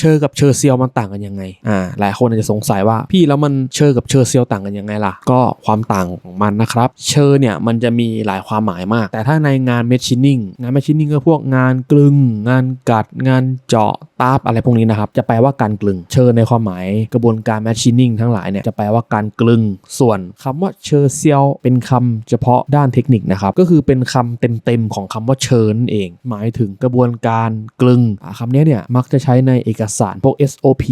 เชอกับเชอเซียวมันต่างกันยังไงอ่าหลายคนอาจจะสงสัยว่าพี่แล้วมันเชอกับเชอเซียวต่างกันยังไงล่ะ ก็ความต่างของมันนะครับ เชอเนี่ยมันจะมีหลายความหมายมาก แต่ถ้าในงานเมชชินนิ่งงานเมชชินนิ่งก็พวกงานกลึง งานกัด งานเจาะตาบอะไรพวกนี้นะครับ จะแปลว่าการกลึง เชอในความหมายกระบวนการแมชชินนิ่งทั้งหลายเนี่ยจะแปลว่าการกลึง ส่วนคำว่าเชอเซียวเป็นคำเฉพาะด้านเทคนิคนะครับก็คือเป็นคำเต็มๆของคำว่าเชิญนเอง หมายถึงกระบวนการกลึงคำนี้เนี่ยมักจะใช้ในเอกสารพวก SOP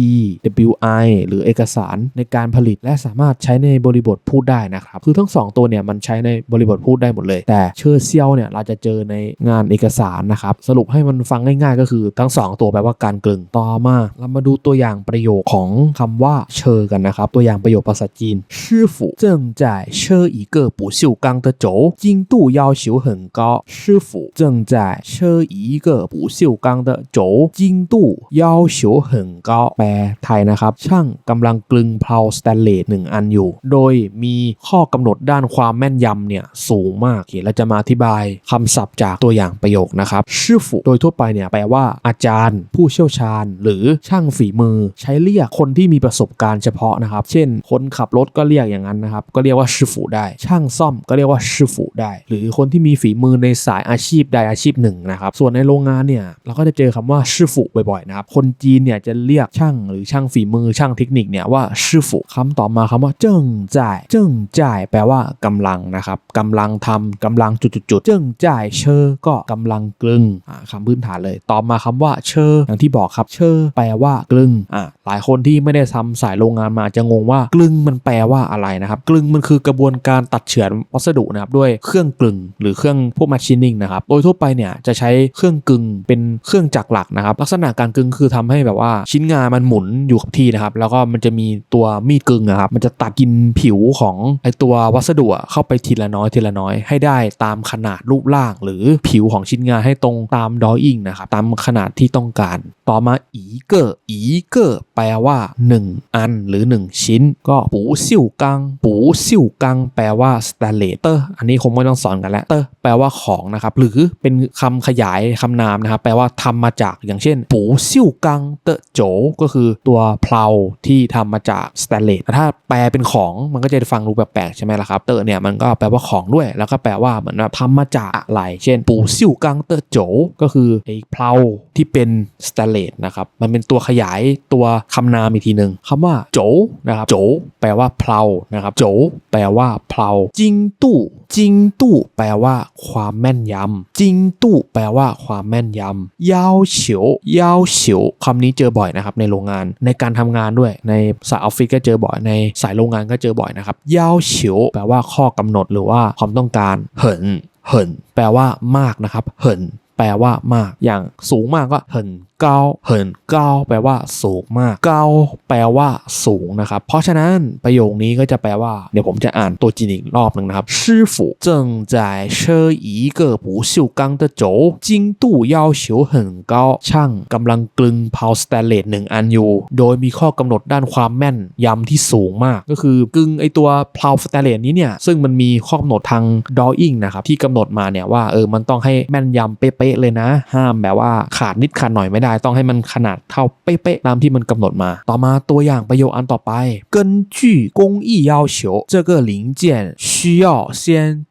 WI หรือเอกสารในการผลิตและสามารถใช้ในบริบทพูดได้นะครับ คือทั้ง 2 ตัวเนี่ยมันใช้ในบริบทพูดได้หมดเลย แต่เชอร์เซียวเนี่ยเราจะเจอในงานเอกสารนะครับ สรุปให้มันฟังง่ายๆ ก็คือทั้ง 2 ตัวแปลว่าการกลึง ต่อมาเรามาดูตัวอย่างประโยคของคำว่าเชอกันนะครับ ตัวอย่างประโยคภาษาจีน师傅正在车一个不锈钢的轴精度要求很高师傅正在车一个不锈钢的轴精度要求 很高แปลไทยนะครับ ช่างกำลังกลึงเพลาสแตนเลสหนึ่งอันอยู่ โดยมีข้อกำหนดด้านความแม่นยำเนี่ยสูงมากโอเคเราจะมาอธิบายคำศัพท์จากตัวอย่างประโยคนะครับชื่อฝูโดยทั่วไปเนี่ยแปลว่าอาจารย์ ผู้เชี่ยวชาญ หรือช่างฝีมือ ใช้เรียกคนที่มีประสบการณ์เฉพาะนะครับ เช่น คนขับรถก็เรียกอย่างนั้นนะครับ ก็เรียกว่าชื่อฝูได้ ช่างซ่อมก็เรียกว่าชื่อฝูได้ หรือคนที่มีฝีมือในสายอาชีพใดอาชีพหนึ่งนะครับ ส่วนในโรงงานเนี่ยเราก็จะเจอคำว่าชื่อฝูบ่อยๆนะครับ คนจีนเนี่ยจะเรียกช่างหรือช่างฝีมือช่างเทคนิคเนี่ยว่าชื่อฝูคำต่อมาคำว่าเจิ้งจ่าย เจิ้งจ่ายแปลว่ากำลังนะครับกำลังทำกำลังจุดๆๆเจิ้งจ่ายเชอก็กำลังกลึงอ่าคำพื้นฐานเลย ต่อมาคำว่าเชออย่างที่บอกครับเชอแปลว่ากลึงอ่าหลายคนที่ไม่ได้ทำสายโรงงานมาจะงงว่ากลึงมันแปลว่าอะไรนะครับกลึงมันคือกระบวนการตัดเฉือนวัสดุนะครับด้วยเครื่องกลึง หรือเครื่องพวกมาชินนิ่งนะครับโดยทั่วไปเนี่ยจะใช้เครื่องกลึงเป็นเครื่องจักรหลักนะครับลักษณะการกลึงคือทำให้แบบว่าชิ้นงานมันหมุนอยู่กับที่นะครับ แล้วก็มันจะมีตัวมีดกลึงนะครับ มันจะตัดกินผิวของไอตัววัสดุเข้าไปทีละน้อยทีละน้อยให้ได้ตามขนาดรูปร่าง หรือผิวของชิ้นงานให้ตรงตามดออิ่งนะครับตามขนาดที่ต้องการ ต่อมาอีเกอร์อีเกอร์แปลว่า 1 อันหรือ 1 ชิ้น ก็ปูซิ่วกัง ปูซิ่วกัง แปลว่าสแตเลเตอร์อันนี้คงไม่ต้องสอนกันแล้วเตอร์แปลว่าของนะครับหรือเป็นคำขยายคำนามนะครับแปลว่าทำมาจากอย่างเช่น ปูซิ่วกังเตอโจก็คือตัวเพลาที่ทำมาจากสแตนเลสถ้าแปลเป็นของมันก็จะฟังดูแปลกๆใช่ไหมล่ะครับ เตอเนี่ยมันก็แปลว่าของด้วย แล้วก็แปลว่าเหมือนแบบทำมาจากอะไร เช่น ปูซิ่วกังเตอโจก็คือไอ้เพลาที่เป็นสแตนเลสนะครับ มันเป็นตัวขยายตัวคำนามอีกทีหนึ่งคำว่าโจนะครับโจแปลว่าเพลานะครับโจแปลว่าเพลาจิงตู้จิงตู้แปลว่าความแม่นยำจิงตู้แปลว่าความแม่นยำยาวเฉียวยาวเฉียวคำนี้เจอบ่อยนะครับในโรงงานในการทำงานด้วยในสายออฟฟิศก็เจอบ่อยในสายโรงงานก็เจอบ่อยนะครับยาวเฉียวแปลว่าข้อกำหนดหรือว่าความต้องการเหินเหินแปลว่ามากนะครับเหินแปลว่ามากอย่างสูงมากก็เหิน เกาเหินเกาแปลว่าสูงมากเกาแปลว่าสูงนะครับ เพราะฉะนั้นประโยคนี้ก็จะแปลว่า เดี๋ยวผมจะอ่านตัวจีนอีกรอบหนึ่งนะครับ师傅正在车一个不锈钢的轴精度要求很高ช่างกำลังกลึงเพาสแตนเลสหนึ่งอันอยู่ โดยมีข้อกำหนดด้านความแม่นยำที่สูงมาก ก็คือกึงไอตัวเพาสแตนเลสนี้เนี่ยซึ่งมันมีข้อกำหนดทางดออิ่งนะครับที่กำหนดมาเนี่ยว่าเออมันต้องให้แม่นยำเป๊ะๆเลยนะ ห้ามแบบว่าขาดนิดขาดหน่อยไม่ได้ ต้องให้มันขนาดเท่าเป๊ะๆตามที่มันกำหนดมา ต่อมาตัวอย่างประโยคอันต่อไป根据工艺要求这个零件需要先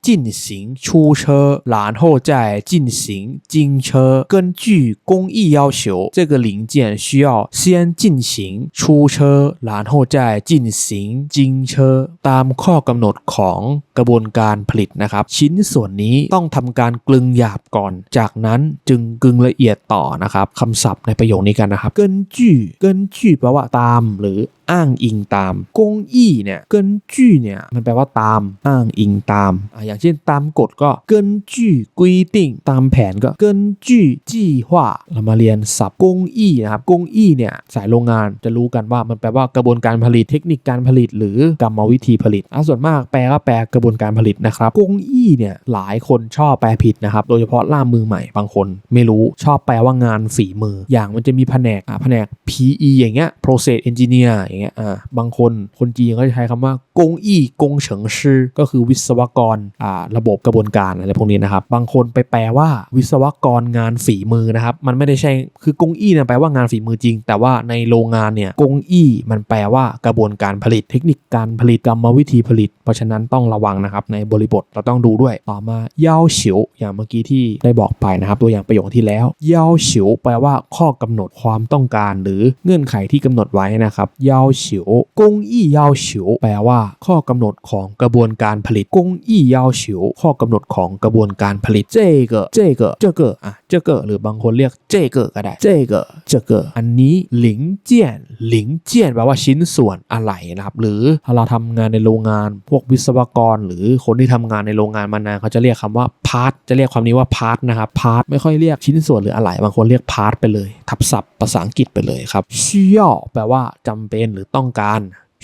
进行出车然后再进行精车根据工艺要求这个零件需要先进行出车然后再进行精车ตามข้อกำหนดของ กระบวนการผลิตนะครับ ชิ้นส่วนนี้ต้องทำการกลึงหยาบก่อน จากนั้นจึงกลึงละเอียดต่อนะครับคำศัพท์ในประโยคนี้กันนะครับ เกินจี้เกินจี้แปลว่าตาม หรือ อ้างอิงตามกงอี้เนี่ยเกินจื่อเนี่ยมันแปลว่าตามอ้างอิงตามอ่าอย่างเช่นตามกฎก็เกินจื่อกุยติ่งตามแผนก็เกินจื่อจี้ว่าเรามาเรียนศัพท์กงอี้นะครับกงอี้เนี่ยสายโรงงานจะรู้กันว่ามันแปลว่ากระบวนการผลิตเทคนิคการผลิต หรือกรรมวิธีผลิตอะส่วนมากแปลก็แปลกระบวนการผลิตนะครับกงอี้เนี่ยหลายคนชอบแปลผิดนะครับโดยเฉพาะล่ามมือใหม่บางคน ไม่รู้ชอบแปลว่างานฝีมือ อย่างมันจะมีแผนกอะแผนก PE อย่างเงี้ย process engineer อย่างเงี้ยอ่าบางคนคนจีนก็จะใช้คำว่า กงอี้กงเฉิงชื่อก็คือวิศวกรอ่าระบบกระบวนการอะไรพวกนี้นะครับ บางคนไปแปลว่าวิศวกรงานฝีมือนะครับ มันไม่ได้ใช่คือกงอี้เนี่ยแปลว่างานฝีมือจริง แต่ว่าในโรงงานเนี่ยกงอี้มันแปลว่ากระบวนการผลิต เทคนิคการผลิตกรรมวิธีผลิต เพราะฉะนั้นต้องระวังนะครับในบริบทเราต้องดูด้วยต่อมาเย่าเฉียวอย่างเมื่อกี้ที่ได้บอกไปนะครับตัวอย่างประโยคที่แล้วเย่าเฉียวแปลว่าข้อกำหนดความต้องการ หรือเงื่อนไขที่กำหนดไว้นะครับเย่าเฉียวกงอี้เย่าเฉียวแปลว่าข้อกำหนดของกระบวนการผลิตกงอี้ยาวฉียวข้อกำหนดของกระบวนการผลิตเจเกอเจเกอเจเกออะเจเกอหรือบางคนเรียกเจเกอก็ได้เจเกอเจเกออันนี้หลิงเจียนหลิงเจียนแปลว่าชิ้นส่วนอะไรนะครับ หรือถ้าเราทำงานในโรงงาน พวกวิศวกร หรือคนที่ทำงานในโรงงานมานานเขาจะเรียกคำว่าพาร์ทจะเรียกความนี้ว่าพาร์ทนะครับพาร์ทไม่ค่อยเรียกชิ้นส่วนหรืออะไรบางคนเรียกพาร์ทไปเลย ทับศัพท์ภาษาอังกฤษไปเลยครับชี่ยแปลว่าจำเป็นหรือต้องการ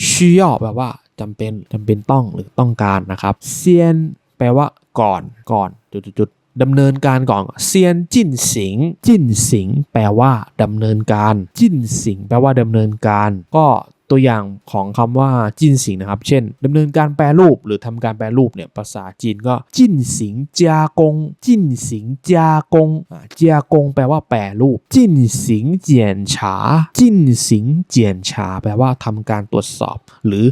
ชี่ยแปลว่า จำเป็นจำเป็นต้องหรือต้องการนะครับเซียนแปลว่าก่อนก่อนจุดๆๆดำเนินการก่อนเซียนจิ้นสิง จิ้นสิง แปลว่าดำเนินการ จิ้นสิง แปลว่าดำเนินการ ก็ ตัวอย่างของคำว่าจินสิงนะครับ เช่นดำเนินการแปรรูปหรือทำการแปรรูปเนี่ยภาษาจีนก็จินสิงจากงจินสิงจากงจากงแปลว่าแปรรูปจินสิงเจียนฉาจินสิงเจียนฉาแปลว่าทำการตรวจสอบ หรือ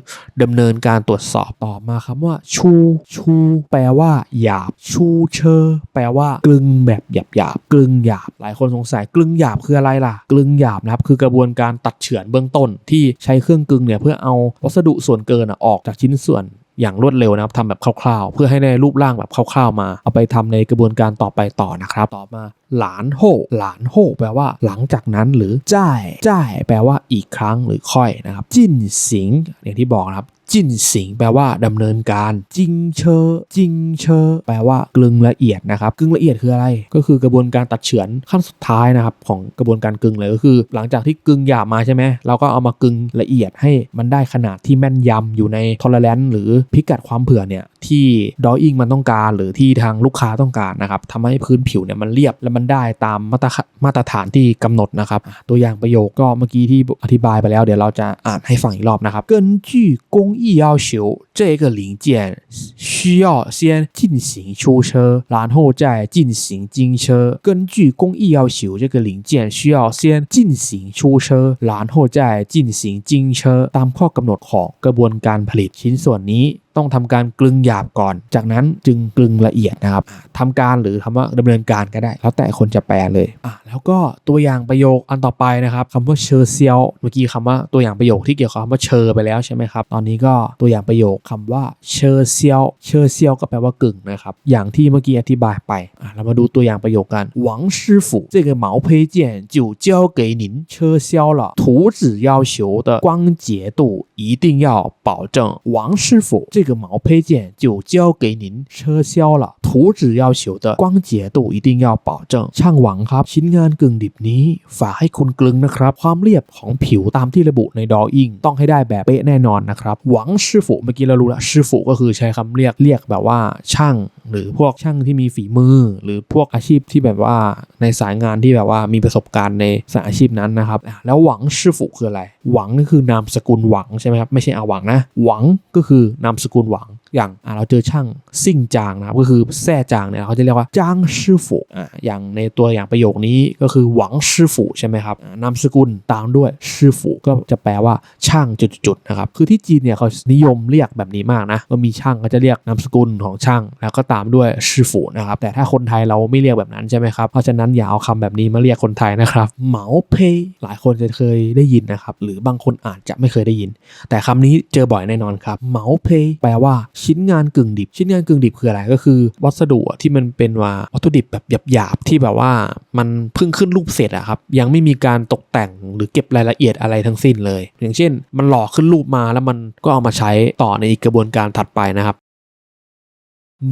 ดำเนินการตรวจสอบต่อมาคำว่า ชู ชู แปลว่า หยาบ ชูเชอแปลว่ากลึงแบบหยาบหยาบกลึงหยาบ หลายคนสงสัยกลึงหยาบคืออะไรล่ะ กลึงหยาบนะครับคือกระบวนการตัดเฉือนเบื้องต้นที่ใช้เครื่องกึงเนี่ยเพื่อเอาวัสดุส่วนเกินอออกจากชิ้นส่วนอย่างรวดเร็วนะครับทำแบบคร่าวๆ เพื่อให้ได้รูปร่างแบบคร่าวๆมา เอาไปทำในกระบวนการต่อไปต่อนะครับ ต่อมา หลานโฮหลานโฮแปลว่าหลังจากนั้นหรือจ่ายจ่ายแปลว่าอีกครั้งหรือค่อยนะครับ จินสิงอย่างที่บอกนะครับ จินสิงแปลว่าดำเนินการจริงเชอจริงเชอแปลว่ากลึงละเอียดนะครับกลึงละเอียดคืออะไร ก็คือกระบวนการตัดเฉือนขั้นสุดท้ายนะครับของกระบวนการกลึงเลยก็คือ หลังจากที่กลึงหยาบมาใช่ไหมเราก็เอามากลึงละเอียดให้มันได้ขนาดที่แม่นยำอยู่ในทอร์เรนหรือพิกัดความเผื่อเนี่ยที่ดอยอิงมันต้องการ หรือที่ทางลูกค้าต้องการนะครับทำให้พื้นผิวเนี่ยมันเรียบและมันได้ตามมาตรมาตรฐานที่กำหนดนะครับตัวอย่างประโยคก็เมื่อกี้ที่อธิบายไปแล้ว เดี๋ยวเราจะอ่านให้ฟังอีกรอบนะครับเกินจี้กง艺要求这个零件需要先进行出车然后再进行精车根据工艺要求这个零件需要先进行出车然后再进行精车ตามข้อกำหนดของกระบวนการผลิตชิ้นส่วนนี้ ต้องทำการกลึงหยาบก่อน จากนั้นจึงกลึงละเอียดนะครับอ่ะทำการหรือคำว่าดำเนินการก็ได้ แล้วแต่คนจะแปลเลยอ่ะแล้วก็ตัวอย่างประโยคอันต่อไปนะครับคำว่าเชอเซียวเมื่อกี้คำว่าตัวอย่างประโยคที่เกี่ยวกับคำว่าเชอไปแล้วใช่ไหมครับ ตอนนี้ก็ตัวอย่างประโยคคำว่าเชอเซียวเชอเซียวก็แปลว่ากึ่งนะครับ อย่างที่เมื่อกี้อธิบายไปอ่ะเรามาดูตัวอย่างประโยคกันหวัง师傅这个毛坯件就交给您车销了图纸要求的光洁度一定要保证王师傅这 个毛坯件就交给您车销了图纸要求的光洁度一定要保证ช่างหวังครับ ชิ้นงานกึ่งดิบนี้ ฝากให้คุณกลึงนะครับ ความเรียบของผิวตามที่ระบุในดออิงต้องให้ได้แบบเป๊ะแน่นอนนะครับ หวังชื่อฝูเมื่อกี้เรารู้ละชื่อฝูก็คือใช้คำเรียกเรียกแบบว่าช่าง หรือพวกช่างที่มีฝีมือ หรือพวกอาชีพที่แบบว่าในสายงานที่แบบว่ามีประสบการณ์ในสายอาชีพนั้นนะครับ แล้วหวังชื่อฝูคืออะไร หวังนี่คือนามสกุลหวังใช่ไหมครับไม่ใช่อาหวังนะ หวังก็คือนามสกุลหวัง อย่างเราเจอช่างซิ่งจางนะครับก็คือแซ่จางเนี่ยเขาจะเรียกว่าจางชื่อฝูอะอย่างในตัวอย่างประโยคนี้ก็คือหวังชื่อฝูใช่ไหมครับนามสกุลตามด้วยชื่อฝูก็จะแปลว่าช่างจุดๆนะครับคือที่จีนเนี่ยเขานิยมเรียกแบบนี้มากนะก็มีช่างก็จะเรียกนามสกุลของช่าง แล้วก็ตามด้วยชื่อฝูนะครับแต่ถ้าคนไทยเราไม่เรียกแบบนั้นใช่ไหมครับเพราะฉะนั้นอย่าเอาคำแบบนี้มาเรียกคนไทยนะครับเหมาเพยหลายคนจะเคยได้ยินนะครับหรือบางคนอาจจะไม่เคยได้ยิน แต่คำนี้เจอบ่อยแน่นอนครับเหมาเพยแปลว่าชิ้นงานกึ่งดิบ ชิ้นงานกึ่งดิบคืออะไรก็คือ วัสดุที่มันเป็นว่าวัตถุดิบแบบหยาบๆที่แบบว่ามันเพิ่งขึ้นรูปเสร็จอะครับยังไม่มีการตกแต่งหรือเก็บรายละเอียดอะไรทั้งสิ้นเลย อย่างเช่น มันหล่อขึ้นรูปมาแล้วมันก็เอามาใช้ต่อในอีกกระบวนการถัดไปนะครับ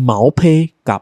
เหมาเพกับ